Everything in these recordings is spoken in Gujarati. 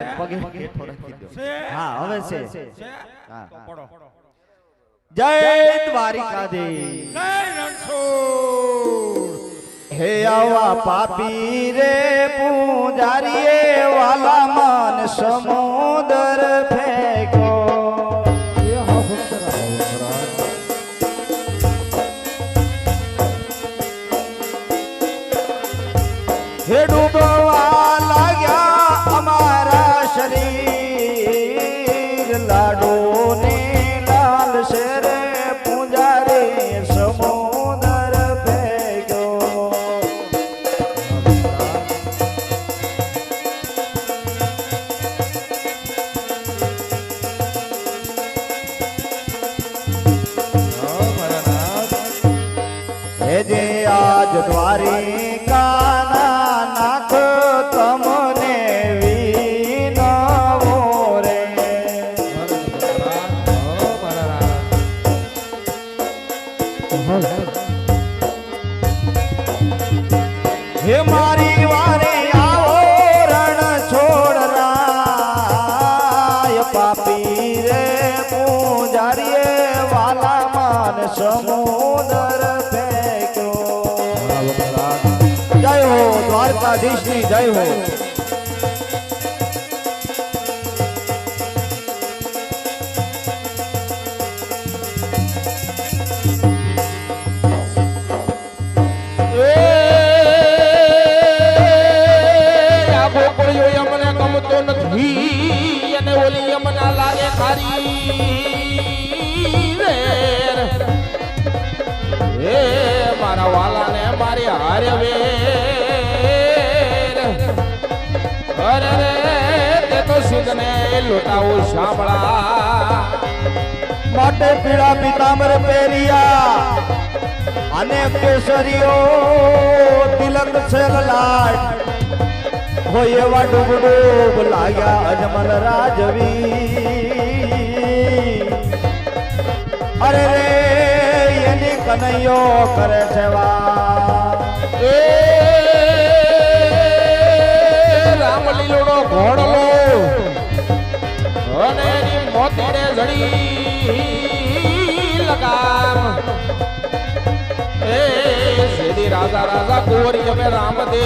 પગે હેઠો રાખી દો? હા હવે છે છે? હા. પડો. જય દ્વારિકાધીશ જય રણછોડ. હે આવા પાપી રે પૂજારીએ વાલા માન સમુદર ફેંક્યો જે આજ દ્વારિકાના દ્વારકાધીશની જય હો આ ગોકળિયો અમને ગમતો નથી. અને ઓલી અમને લાગે ખારી રે હે મારા વાલાને મારી હારે વેર. તે તો સિદ્ધને લૂંટાવું સાંભળા માટે પીળા પિતાંબર પહેરિયા અને કેસરીઓ તિલક છે લાટ. હોય એવા ડૂબ ડૂબ લાગ્યા અજમલ રાજવી. અરે રે, એની કનૈયો કરે છે વા એ રામ ઘોડલો. અને એની જડી લગામ. એ સીધી રાજા રાજા, કુંવરી, અમે રામદેવ.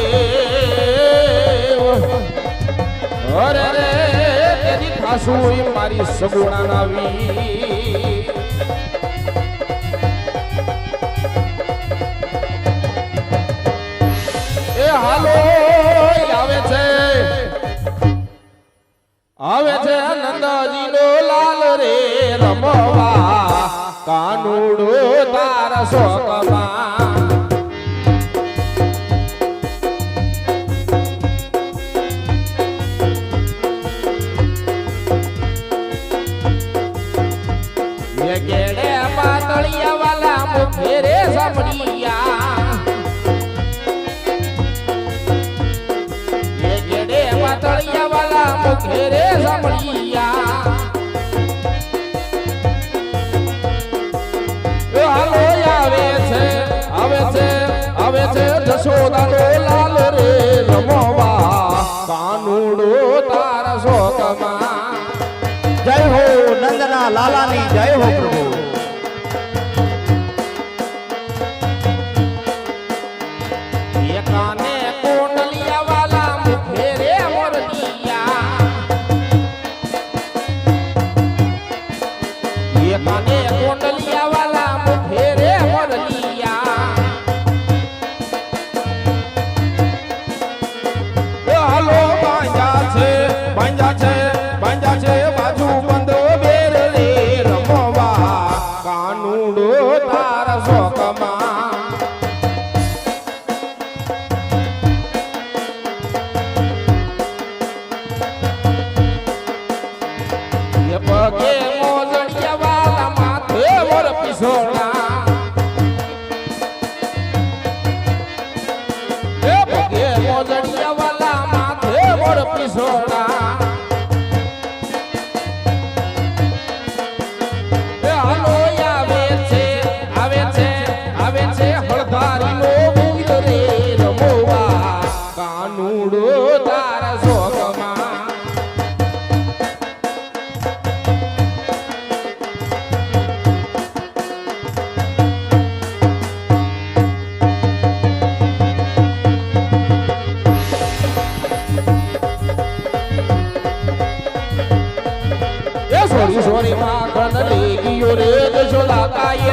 અરે રે, તેની ખાસુ મારી સગુણા નાવી હાલો છે નંદજી નો લાલ રે રમવા. કાનુડો તારા શોકમાં. જશોદાનો લાલ રે રમવા. કાનુડો તારા જય હો પ્રભુ.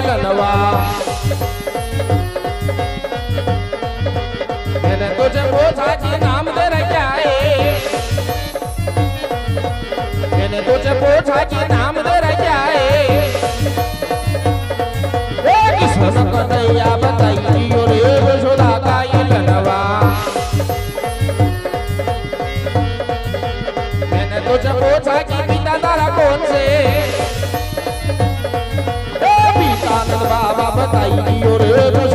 कनवा मैंने तुझे पूछा कि नाम तेरा क्या है? मैंने तुझे पूछा कि नाम तेरा क्या है? बताइए। তাই ওরে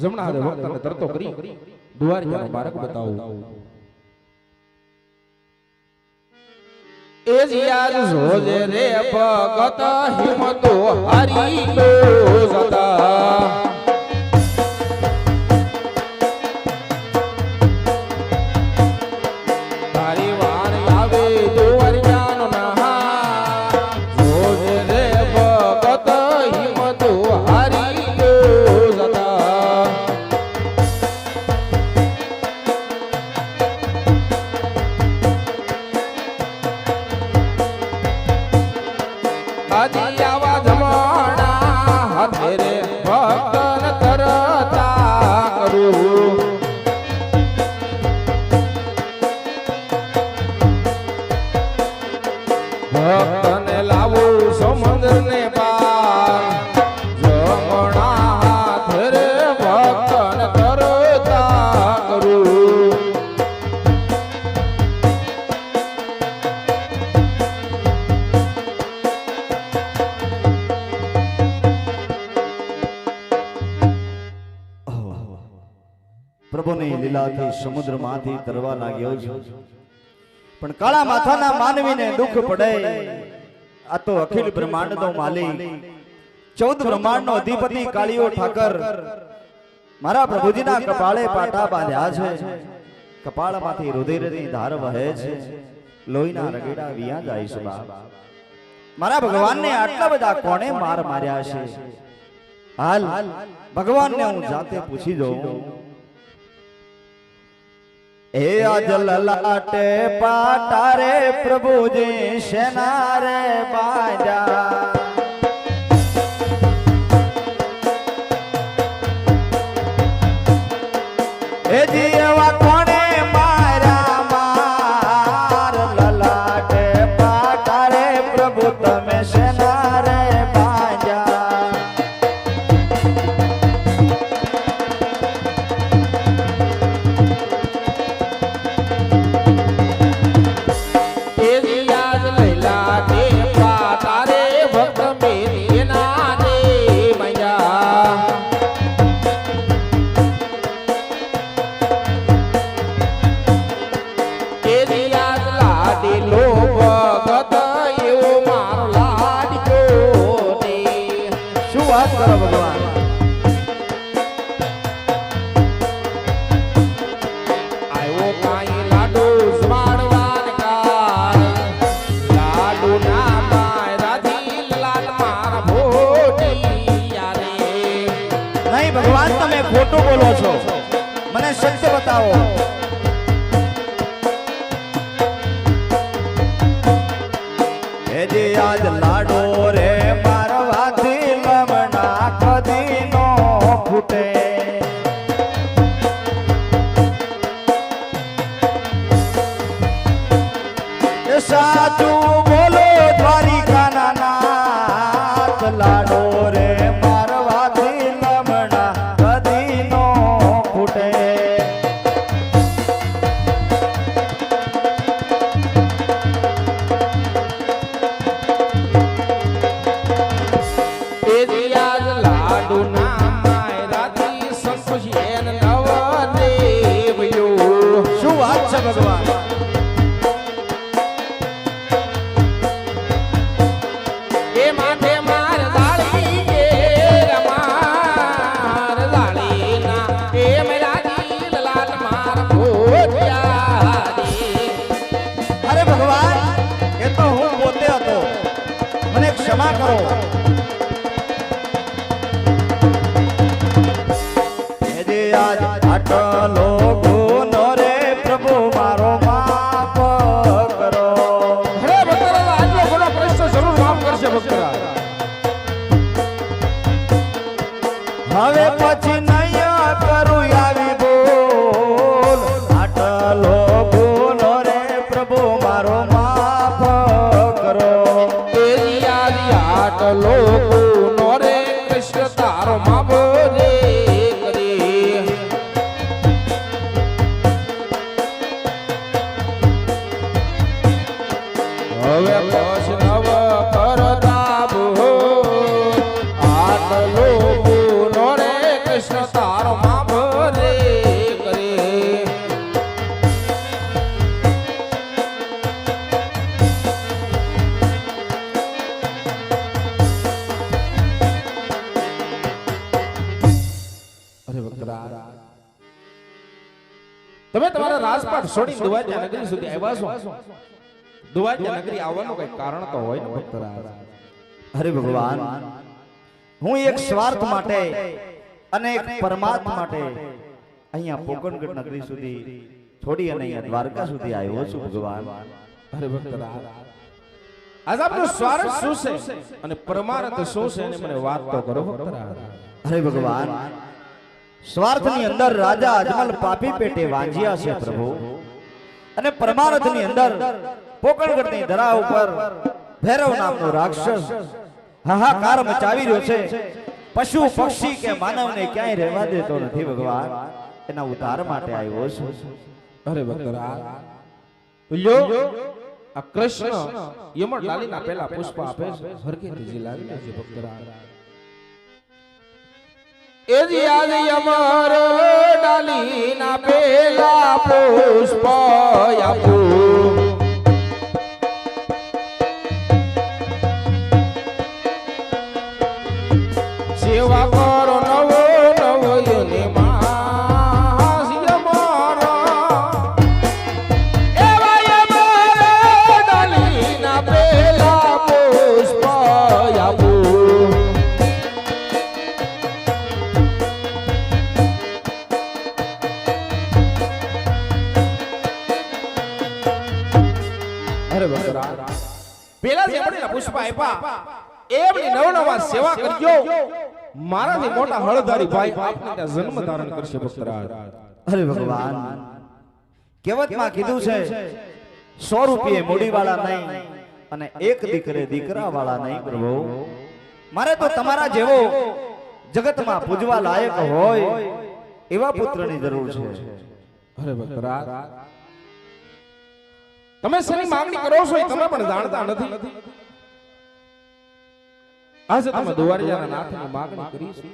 જમણા હાથે ભક્તને તરતો કરી. દ્વારિકાનો માર્ગ બતાવું. એ જિયાર જોજે રે ભગત હિંમતો હરી લો સદા ભક્તને લાવું સમુદ્ર ને પાર. જમણા હાથે રે કરતા કરું. લીલાથી સમુદ્રમાંથી તરવા લાગ્યો છે. પણ કાળા માથાના માનવીને દુઃખ પડે. આ તો અખિલ બ્રહ્માંડનો માલિક. ચૌદ બ્રહ્માંડનો અધિપતિ કાળીઓ ઠાકર. મારા પ્રભુજીના કપાળે પાટા બાંધ્યા છે. કપાળમાંથી રુધિરની ધાર વહે છે. લોહીના રગેડા વિયા જાય છે મારા ભગવાનને આટલા બધા કોણે માર માર્યા છે? હાલ ભગવાનને હું જાતે પૂછી દઉં. એ આજ લલાટે પાટા રે પ્રભુજી શેના રે બાજા. वाला આટલો તમે તમારા રાજપાટ છોડી દુવાજા નગરી સુધી આવ્યા છો? દુવાજા નગરી આવવાનું કઈ કારણ તો હોય ને ભક્તરા હરે ભગવાન હું એક સ્વાર્થ માટે અને એક પરમાર્થ માટે અહીંયા પોકણગઢ નગરી સુધી છોડી અને અહીંયા દ્વારકા સુધી આવ્યો છું ભગવાન. હરે ભક્તરા આજ આપનો સ્વાર્થ શું છે? અને પરમાર્થ શું છે? મને વાત તો કરો ભક્તરા હરે ભગવાન. સ્વાર્થની અંદર રાજા અજમલ પાપી પેટે વાંજ્યા છે પ્રભુ. અને પરમાર્થની અંદર પોકણગઢની ધરા ઉપર ભૈરવ નામનો રાક્ષસ હાહાકાર મચાવી રહ્યો છે. પશુ પક્ષી કે માનવને ક્યાંય રહેવા દેતો નથી ભગવાન. એના ઉધાર માટે આવ્યો છું. અરે ભક્તરા લ્યો આ કૃષ્ણ યમણ ડાલીના પહેલા પુષ્પ આપે છે. હરખેથી લાવી લેજો ભક્તરા એજી આજ યમર ડાલીના પહેલા પુષ્પ અરે ભક્તરા પેલા જે એમણે આપ્યા. એમની નવનવા સેવા કરજો. મારાથી મોટા હળધારી ભાઈ આપને જન્મ ધારણ કરશે ભક્તરા અરે ભગવાન કહેવતમાં કીધું છે સો રૂપિયે મૂડીવાળા નહીં અને એક દીકરે દીકરા વાળા નહીં પ્રભુ. મારે તો તમારા જેવો જગતમાં પૂજવા લાયક હોય એવા પુત્રની જરૂર છે. અરે ભક્તરા તમે શેની માંગણી કરો છો એ તમે પણ જાણતા નથી. આજે તમે દુવારિયાના નાથની માંગણી કરી છે.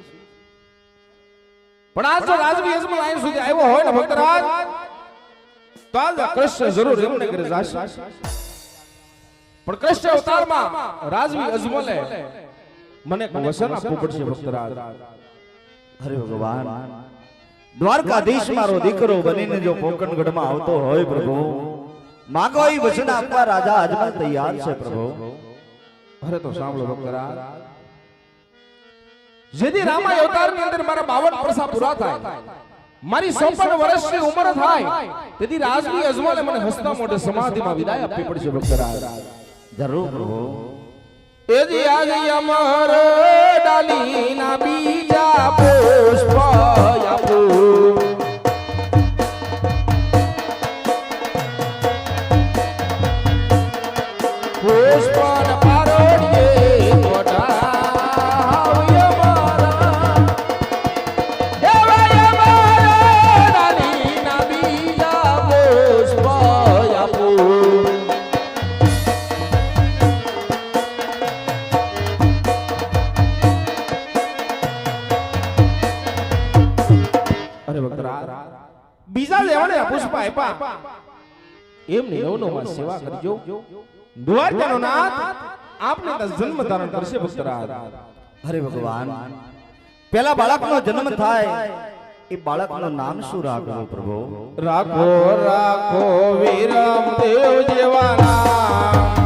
પણ આજ રાજવી યજમાન અહીં સુધી આવ્યો હોય ને ભક્તરાજ તો આજ કૃષ્ણ જરૂર એમને ઘરે જશે. પણ કૃષ્ણ અવતારમાં રાજવી અજમલે મને વસન આપવું પડશે ભક્તરાજ. અરે ભગવાન. દ્વારકાધીશ મારો દીકરો બનીને જો કોકણગઢમાં આવતો હોય પ્રભુ. માગો એ વચન આપવા રાજા અજમલ તૈયાર છે પ્રભુ અરે તો સાંભળો ભક્તરા. જેથી રામાય અવતારની અંદર મારા બાવન વર્ષા પૂરા થાય મારી ચોપન વર્ષની ઉંમર થાય તેથી રાજની અજમાલે મને હસતા મોઢે સમાધિમાં વિદાય આપવી પડશે ભક્તરા. જરૂર પ્રભુ. એજી આજે અમર મારા દેવાય બીજા પુષ્પ આપું બીજા લેવાને પુષ્પા આપ્યા. એમની નવનોમાં સેવા કરજો. દ્વારકાનો નાથ આપને ત્યાં જન્મ ધારણ કરશે ભક્તરાજ અરે ભગવાન. પેલા બાળકનો જન્મ થાય એ બાળકનું નામ શું રાખો પ્રભુ? રાખો રાખો વિરામ દેવ જેવાના ઓ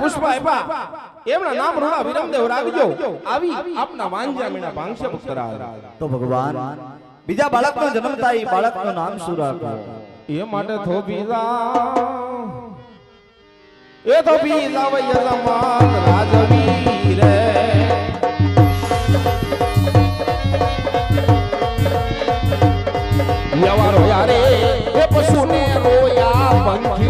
પુષ્પ આપ્યા એમના નામ રૂડા વિરમદેવ રાખજો આવી આપના વાંજા મીણા ભાંગશે ભક્તરાજ તો ભગવાન બીજા બાળકનો જન્મ થાય બાળકનું નામ શું રાખો એ માટે થોભીલા એ થોભીલા વૈય જમાલ રાજવી રે યવા રોયા રે એ પશુને રોયા પંખીડા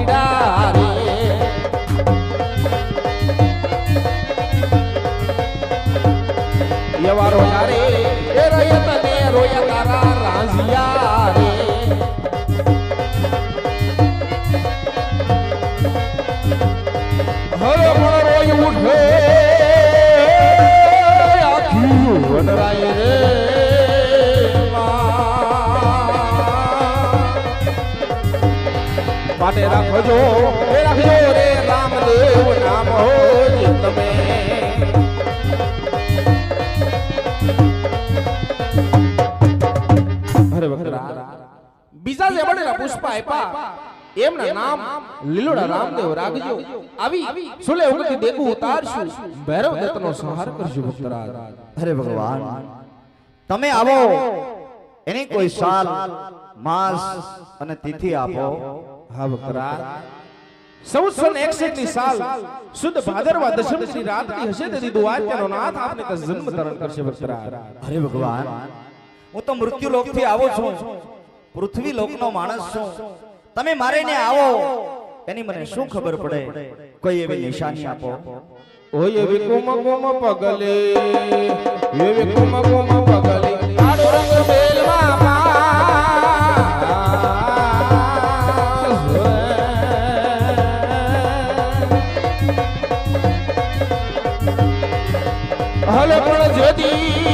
યવા રોયા રે એ રયતને રોયા તારા રાંઝિયા રે. હરો પણ રોઈ ઉઠે, આખી વનરાય રે માટે રાખજો રાખજો રે રામદેવ નામ હો તમે. મળેલા પુષ્પ આપ્યા એમના નામ લીલોડા રામદેવ રાખજો. આવી સુલે ઉગતી દેગું ઉતારશું. ભૈરવ દત્તનો સંહાર કરશું ભક્તરાજ. અરે ભગવાન તમે આવો. એની કોઈ સાલ માસ અને તિથિ આપો. હા ભક્તરાજ. સંવત્સર એકસઠની સાલ. શુદ્ધ ભાદરવા દશમની રાતની હશે તેથી દ્વારકાનો નાથ આપને તો જન્મ ધારણ કરશે ભક્તરાજ અરે ભગવાન. હું તો મૃત્યુ લોકથી આવો છું. પૃથ્વી લોકનો માણસ છું. તમે મારે ને આવો. એની મને શું ખબર પડે? કોઈ એવી નિશાની આપો. ઓય એવી કુમ કુમ પગલે. એવી કુમ કુમ પગલે. કાળો રંગ બેલમાં હલે પણ જેદી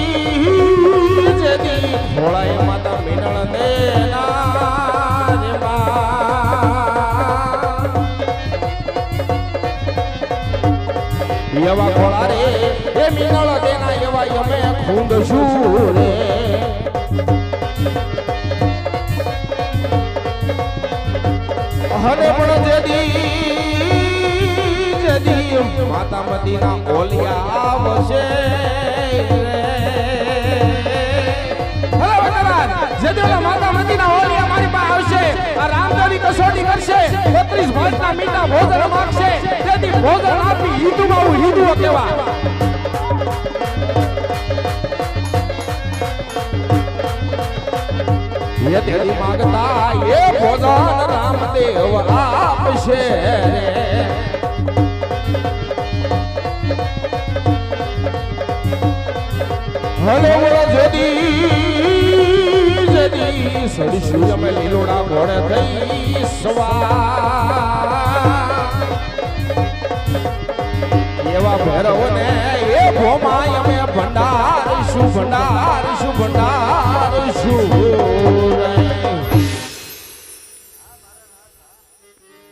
જેદી માતા મિનળ દેના એવા રે, એ મિનળ દેના યવા અમે ખૂંદ શું રે. હને પણ જેદી જેદી માતા મદીના ઓલિયા આવશે. 32 મીઠા ભોજન માંગશે. તેથી ભોજન આપી હિન્દુમાં હું હિન્દુઓ કેવા એ માંગતા એ ભોજન રામદેવ આપશે રે. હલો બોલો જદી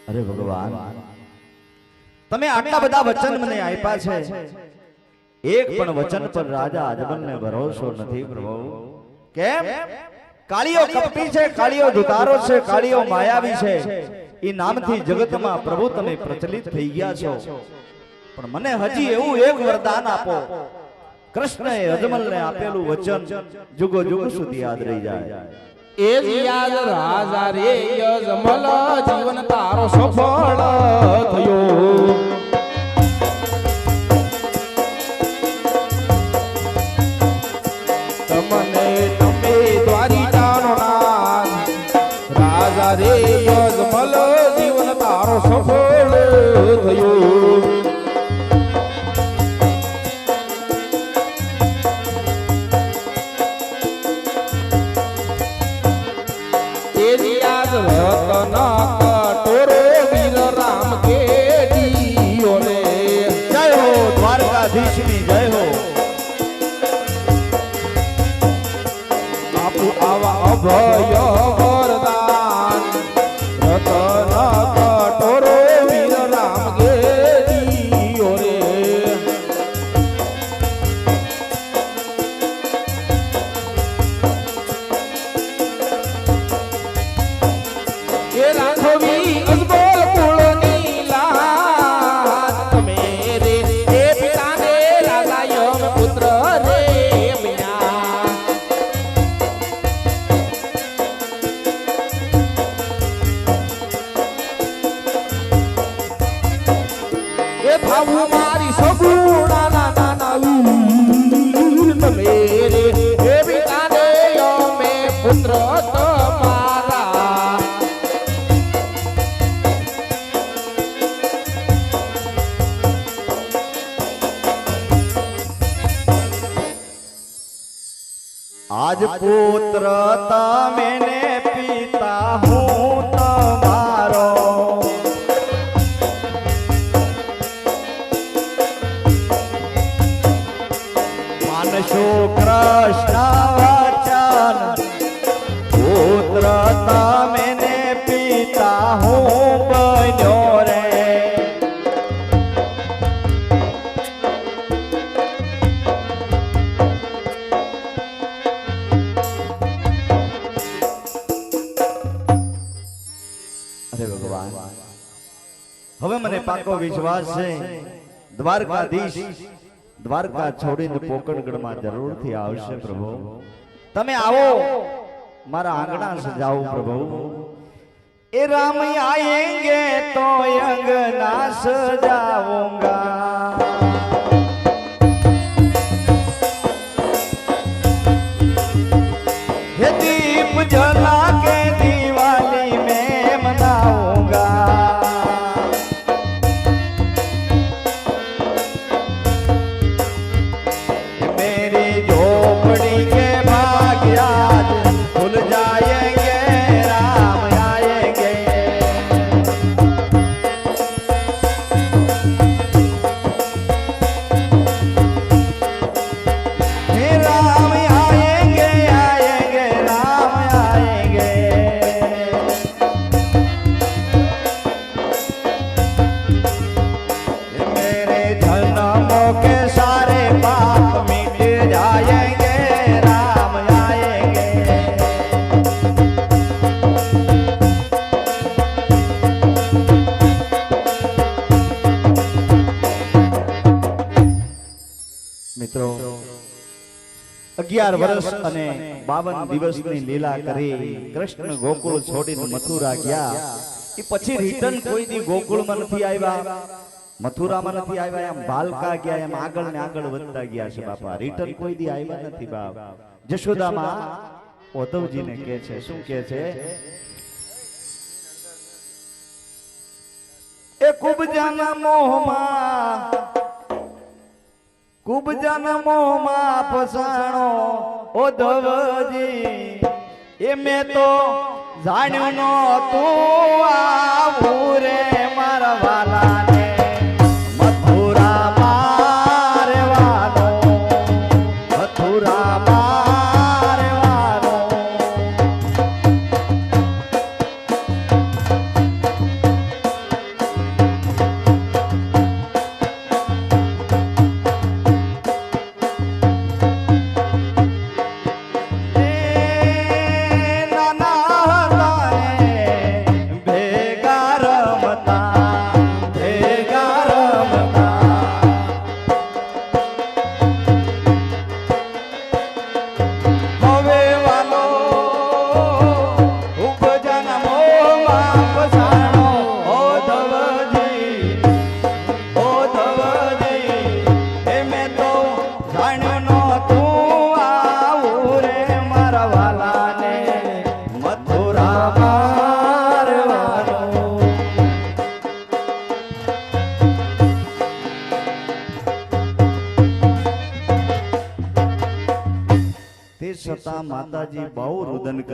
અરે ભગવાન, તમે આટલા બધા વચન મને આપ્યા છે. એક પણ વચન પર રાજા અજમલને ભરોસો નથી પ્રભુ. કેમ? કાળીઓ કપટી છે કાળીઓ દુતારો છે કાળીઓ માયાવી છે. એ નામથી જગતમાં પ્રભુ તમે પ્રચલિત થઈ ગયા છો. પણ મને હજી એવું એક વરદાન આપો. કૃષ્ણએ અજમલને આપેલું વચન જુગો જુગ સુધી યાદ રહી જાય. એ યાદ રાજા રે અજમલ જીવન તારો સફળ થયો. થાવું મારી સગુણા નાના નાવી તમે રે એ વિતાને અમે પુત્ર તમારા. આજ પુત્ર તમે પાકો વિશ્વાસ છે. દ્વારકાધીશ દ્વારકા છોડીને પોકણગઢમાં જરૂરથી આવશે પ્રભુ. તમે આવો. મારા આંગણા સજાવો પ્રભુ. એ રામ આયેંગે તો અંગના સજાવુંગા. જલા બાવન દિવસની લીલા કરી કૃષ્ણ ગોકુળ છોડીને મથુરા ગયા. એ પછી રિટર્ન કોઈ દી ગોકુળમાં નથી આવ્યા. મથુરામાં નથી આવ્યા, એમ બાલકા ગયા, એમ આગળ ને આગળ વધતા ગયા છે બાપા. રિટર્ન કોઈ દી આવ્યા નથી બાપ. જશોદામાં ઓધવજીને કહે છે, શું કહે છે? એ કુબજાના મોહમાં કુબજાના મોહમાં ફસાણો ઓધવજી એ મેં તો જાણ્યું નો તું આવું રે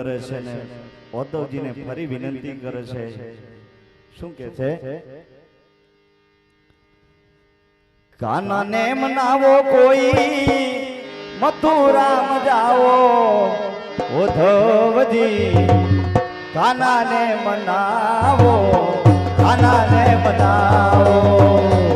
કરે છે ને ઉદ્ધવજીને ફરી વિનંતી કરે છે. શું કે છે? કાનાને મનાવો કોઈ, મથુરામ જાઓ. ઉદ્ધવજી કાનાને મનાવો કાનાને મનાવો.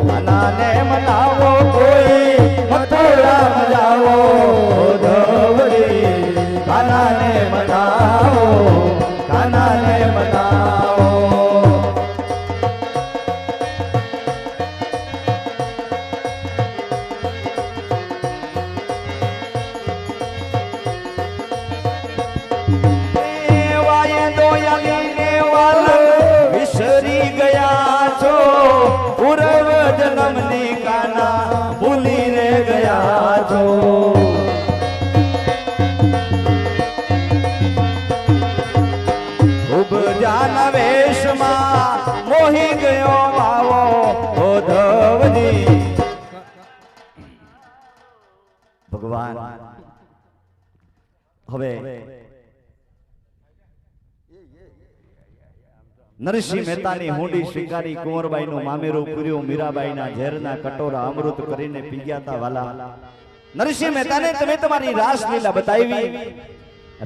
નરસિંહ મહેતાની હુંડી સ્વીકારી કુંવરબાઈનું મામેરું પૂર્યું મીરાબાઈના ઝેરના કટોરા અમૃત કરીને પીગ્યા તા વાલા. નરસિંહ મહેતાને તમે તમારી રાસલીલા બતાવી.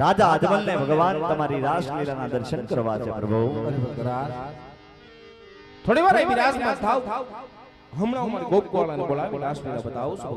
રાજા અજમલને ભગવાન તમારી રાસલીલાના દર્શન કરવા છે પ્રભુ. થોડી વાર રાસમાં થાવ. હમણાં હું મારી ગોપકોળાને બોલાવી રાસલીલા બતાવું છું